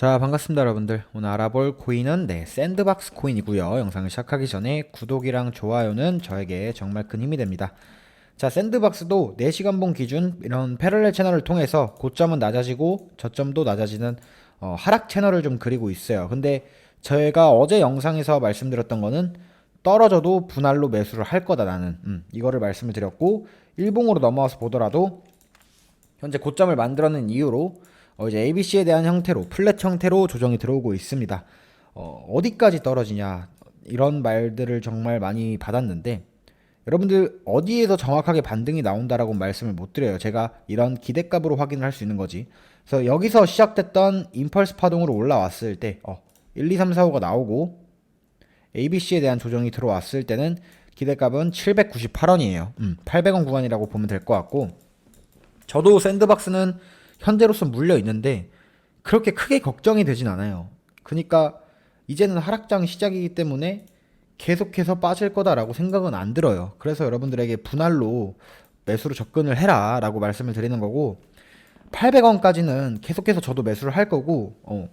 자 반갑습니다 여러분들. 오늘 알아볼 코인은 네 샌드박스 코인이고요. 영상을 시작하기 전에 구독이랑 좋아요는 저에게 정말 큰 힘이 됩니다. 자 샌드박스도 4시간봉 기준 이런 패럴렐 채널을 통해서 고점은 낮아지고 저점도 낮아지는 어, 하락 채널을 좀 그리고 있어요. 근데 저희가 어제 영상에서 말씀드렸던 거는 떨어져도 분할로 매수를 할 거다 나는. 음, 이거를 말씀을 드렸고 일봉으로 넘어와서 보더라도 현재 고점을 만들어낸 이유로 어 이제 ABC에 대한 형태로 플랫 형태로 조정이 들어오고 있습니다. 어, 어디까지 떨어지냐 이런 말들을 정말 많이 받았는데 여러분들 어디에서 정확하게 반등이 나온다라고 말씀을 못 드려요. 제가 이런 기대값으로 확인을 할 수 있는 거지. 그래서 여기서 시작됐던 임펄스 파동으로 올라왔을 때 어, 1, 2, 3, 4, 5가 나오고 ABC에 대한 조정이 들어왔을 때는 기대값은 798원이에요. 음, 800원 구간이라고 보면 될 것 같고 저도 샌드박스는 현재로서 물려 있는데 그렇게 크게 걱정이 되진 않아요. 그러니까 이제는 하락장 시작이기 때문에 계속해서 빠질 거다라고 생각은 안 들어요. 그래서 여러분들에게 분할로 매수로 접근을 해라 라고 말씀을 드리는 거고 800원까지는 계속해서 저도 매수를 할 거고 어,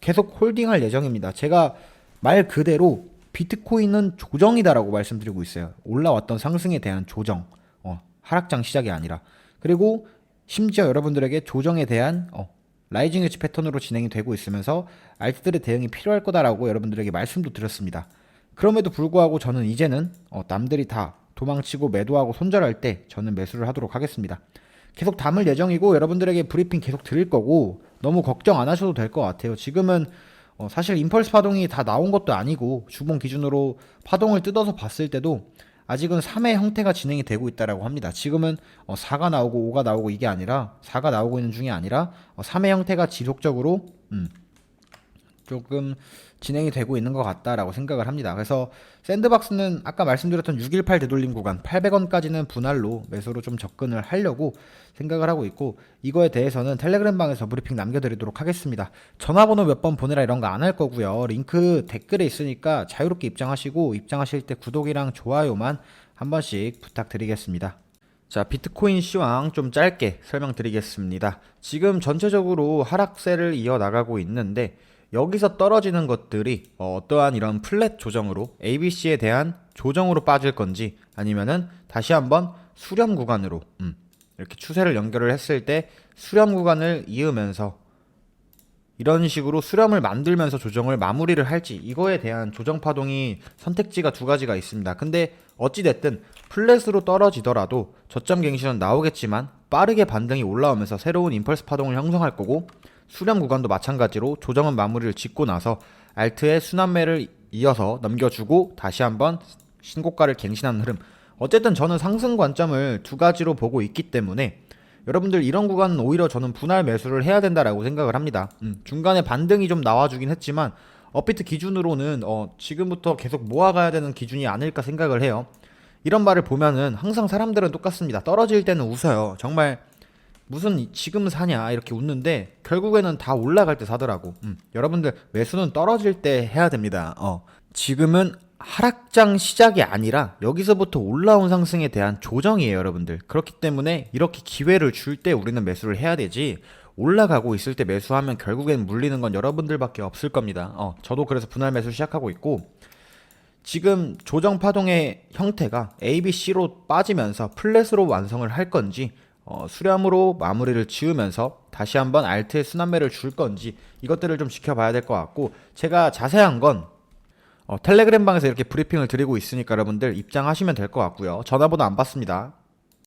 계속 홀딩할 예정입니다. 제가 말 그대로 비트코인은 조정이다라고 말씀드리고 있어요. 올라왔던 상승에 대한 조정, 어, 하락장 시작이 아니라 그리고 심지어 여러분들에게 조정에 대한 어, 라이징 웨지 패턴으로 진행이 되고 있으면서 알트들의 대응이 필요할 거다라고 여러분들에게 말씀도 드렸습니다. 그럼에도 불구하고 저는 이제는 어, 남들이 다 도망치고 매도하고 손절할 때 저는 매수를 하도록 하겠습니다. 계속 담을 예정이고 여러분들에게 브리핑 계속 드릴 거고 너무 걱정 안 하셔도 될 것 같아요. 지금은 어, 사실 임펄스 파동이 다 나온 것도 아니고 주봉 기준으로 파동을 뜯어서 봤을 때도 아직은 3의 형태가 진행이 되고 있다라고 합니다. 지금은 어, 4가 나오고 5가 나오고 이게 아니라 4가 나오고 있는 중이 아니라 어, 3의 형태가 지속적으로 음, 조금 진행이 되고 있는 것 같다라고 생각을 합니다. 그래서 샌드박스는 아까 말씀드렸던 618 되돌림 구간 800원까지는 분할로 매수로 좀 접근을 하려고 생각을 하고 있고 이거에 대해서는 텔레그램 방에서 브리핑 남겨드리도록 하겠습니다. 전화번호 몇 번 보내라 이런 거 안 할 거고요. 링크 댓글에 있으니까 자유롭게 입장하시고 입장하실 때 구독이랑 좋아요만 한 번씩 부탁드리겠습니다. 자, 비트코인 시황 좀 짧게 설명드리겠습니다. 지금 전체적으로 하락세를 이어나가고 있는데 여기서 떨어지는 것들이 어, 떠한 이런 플랫 조정으로 ABC에 대한 조정으로 빠질 건지 아니면은 다시 한번 수렴 구간으로 음, 이렇게 추세를 연결을 했을 때 수렴 구간을 이으면서 이런 식으로 수렴을 만들면서 조정을 마무리를 할지 이거에 대한 조정 파동이 선택지가 두 가지가 있습니다. 근데 어찌 됐든 플랫으로 떨어지더라도 저점 갱신은 나오겠지만 빠르게 반등이 올라오면서 새로운 임펄스 파동을 형성할 거고 수렴 구간도 마찬가지로 조정은 마무리를 짓고 나서 알트의 순환매를 이어서 넘겨주고 다시 한번 신고가를 갱신하는 흐름. 어쨌든 저는 상승 관점을 두 가지로 보고 있기 때문에 여러분들 이런 구간은 오히려 저는 분할 매수를 해야 된다라고 생각을 합니다. 음, 중간에 반등이 좀 나와주긴 했지만 업비트 기준으로는 어, 지금부터 계속 모아가야 되는 기준이 아닐까 생각을 해요. 이런 말을 보면은 항상 사람들은 똑같습니다. 떨어질 때는 웃어요. 정말 무슨 지금 사냐 이렇게 웃는데 결국에는 다 올라갈 때 사더라고. 음, 여러분들 매수는 떨어질 때 해야 됩니다. 어, 지금은 하락장 시작이 아니라 여기서부터 올라온 상승에 대한 조정이에요, 여러분들. 그렇기 때문에 이렇게 기회를 줄 때 우리는 매수를 해야 되지. 올라가고 있을 때 매수하면 결국엔 물리는 건 여러분들밖에 없을 겁니다. 어, 저도 그래서 분할 매수 시작하고 있고 지금 조정 파동의 형태가 A, B, C로 빠지면서 플랫으로 완성을 할 건지 어, 수렴으로 마무리를 지으면서 다시 한번 알트의 순환매를 줄 건지 이것들을 좀 지켜봐야 될 것 같고 제가 자세한 건 어, 텔레그램 방에서 이렇게 브리핑을 드리고 있으니까 여러분들 입장하시면 될 것 같고요. 전화번호 안 받습니다.